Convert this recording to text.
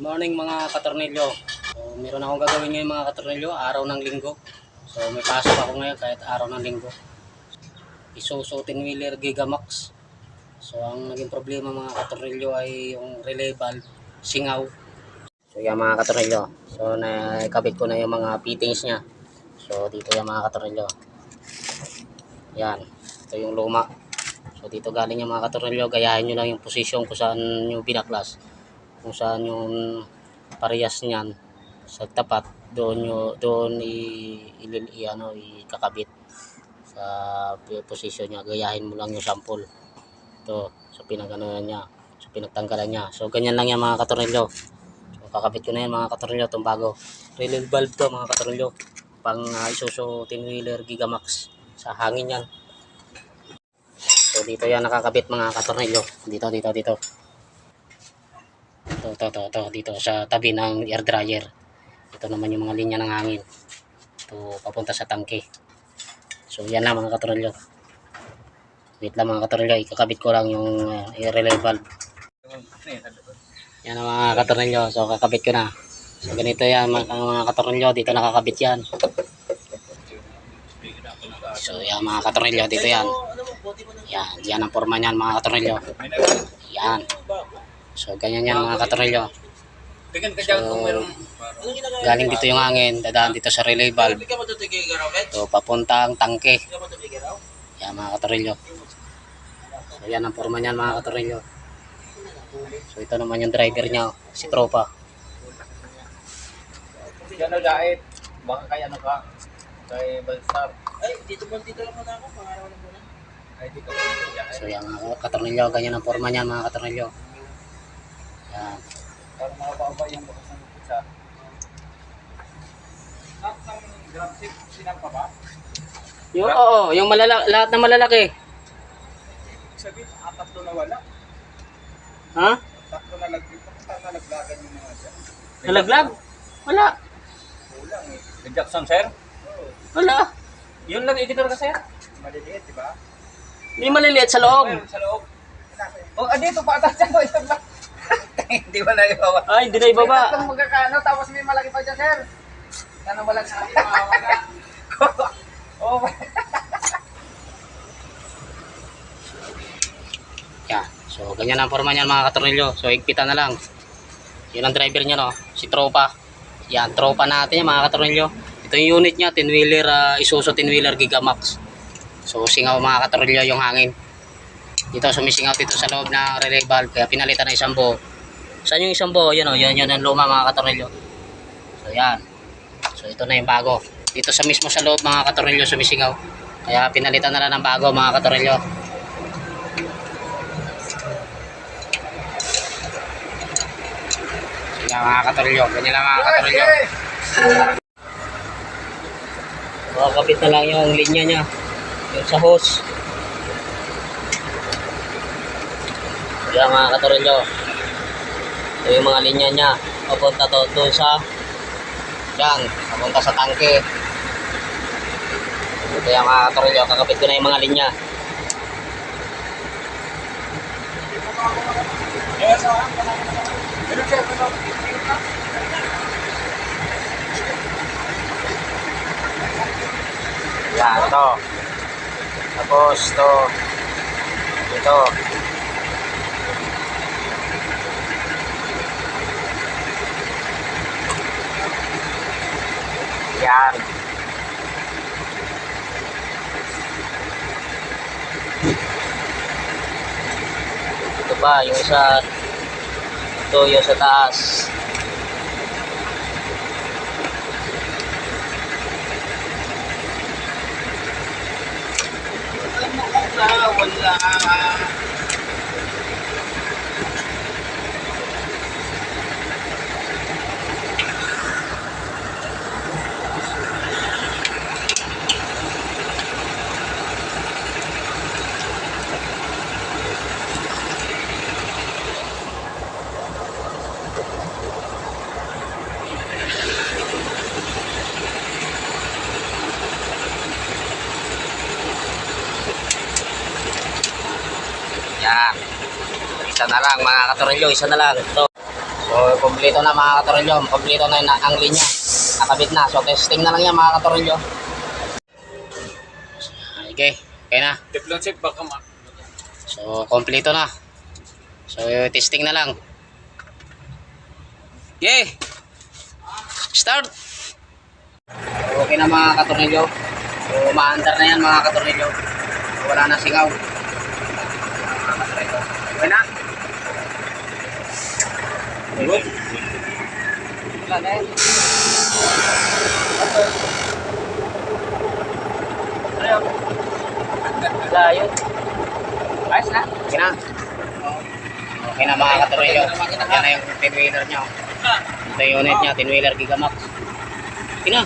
Morning mga katornilyo. So, meron akong gagawin ngayon mga katornilyo, araw ng linggo. So, may pasok ako ngayon kahit araw ng linggo. Isuso 10 wheeler Gigamax. So, ang naging problema mga katornilyo ay yung relay valve, singaw. So, yan mga katornilyo. So, nakabit ko na yung mga fittings niya. So, dito yung mga katornilyo. Yan. Ito yung luma. So, dito galing yung mga katornilyo. Gayahin nyo lang yung posisyon kung saan nyo binaklas kung saan yung parehas niyan sa tapat doon nyo, doon i, i, i, ano ikakabit sa p- posisyon niya. Gayahin mo lang yung sample. Ito sa pinaganoan niya sa pinagtanggalan niya. So ganyan lang yan mga katornilyo so kakabit ko na yan mga katornilyo itong bago. Relay valve to mga katornilyo pang uh, Isuzu 10 wheeler Gigamax sa hangin yan. So dito yan nakakabit mga katornilyo dito dito dito ito, ito, ito, ito, dito sa tabi ng air dryer. Ito naman yung mga linya ng hangin. Ito, papunta sa tangke. So, yan lang mga katrolyo. Wait lang mga katrolyo, ikakabit ko lang yung uh, air relay valve. Yan ang mga katrolyo, so kakabit ko na. So, ganito yan mga, mga katrolyo, dito nakakabit yan. So, yan mga katrolyo, dito yan. Yan, yan ang forma niyan mga katrolyo. Yan. So, ganyan yan mga katrolyo. Tingnan ka dyan kung meron. Galing dito yung hangin, dadaan dito sa relay valve. So, tangke. Ka matutigil raw? Yan mga katrolyo. So, yan ang forma niyan mga katrolyo. So, ito naman yung driver niya, si Tropa. Yan na dait. Baka kay ano ka? Kay Balstar. Ay, dito mo, dito lang muna ako. Pangaraw lang muna. So, yan mga katrolyo, ganyan ang forma niyan mga katrolyo. Yan. Para makapaba yung bukas ng pizza. Lahat ng grab tip, sinang pa ba? Yung, oo, yung malala, lahat na malalaki. Sabihin, ah, tatlo na wala. Ha? Tatlo na lag dito. Tatlo na laglagan yung mga dyan. Nalaglag? Wala. Kulang eh. Jackson, sir? Wala. Yun lang, editor ka, sir? Maliliit, di ba? May maliliit sa loob. Sa loob. Oh, ah, dito pa ata dyan. Hindi ba na ibawa? Ay, hindi na ibaba. Tatlong magkakaano, tapos may malaki pa dyan, sir. Sana walang sabi mawawala. oh, Yan. So, ganyan ang forma niyan mga katornilyo. So, higpitan na lang. Yun ang driver niya, no? Si Tropa. Yan, Tropa natin yan mga katornilyo. Ito yung unit niya, 10-wheeler, uh, Isuzu 10-wheeler Gigamax. So, singaw mga katornilyo yung hangin. Dito, sumisingaw dito sa loob ng relay valve. Kaya pinalitan na isang buo. Saan yung isang buo? Yan, o. Yan, yan ang luma mga katornilyo. So, yan. So, ito na yung bago. Dito sa mismo sa loob mga katornilyo sumisingaw. Kaya pinalitan na lang ng bago mga katornilyo. Yan mga katorilyo. Ganyan lang mga katorilyo. Makakapit na lang yung linya niya. Yung sa hose. Yan mga katorilyo. Ito yung mga linya niya. Papunta to doon sa yan. Papunta sa tangke. Yung mga katorilyo. Kakapit ko na yung mga linya. Siya, ano? Yan, ito. Tapos, ito. Ito. Yan. Ito pa, yung isa. Ito, yung sa taas. Wala, wala. Yan. Isa na lang mga katorilyo, isa na lang. Ito. So, kompleto na mga katorilyo. Kompleto na na ang linya. Nakabit na. So, testing na lang yan mga katorilyo. Okay. Okay na. Teflon check baka ma. So, kompleto na. So, testing na lang. Yay! Start! Okay na mga katornilyo. So, maandar na yan mga katornilyo. So, wala na singaw. Mga katornilyo. Okay na? Good. Yun. Ayos na. Okay na. Okay na mga katuloyo. Yan na yung 10-wheeler niya. Ito yung unit niya, 10-wheeler Gigamax. Okay na.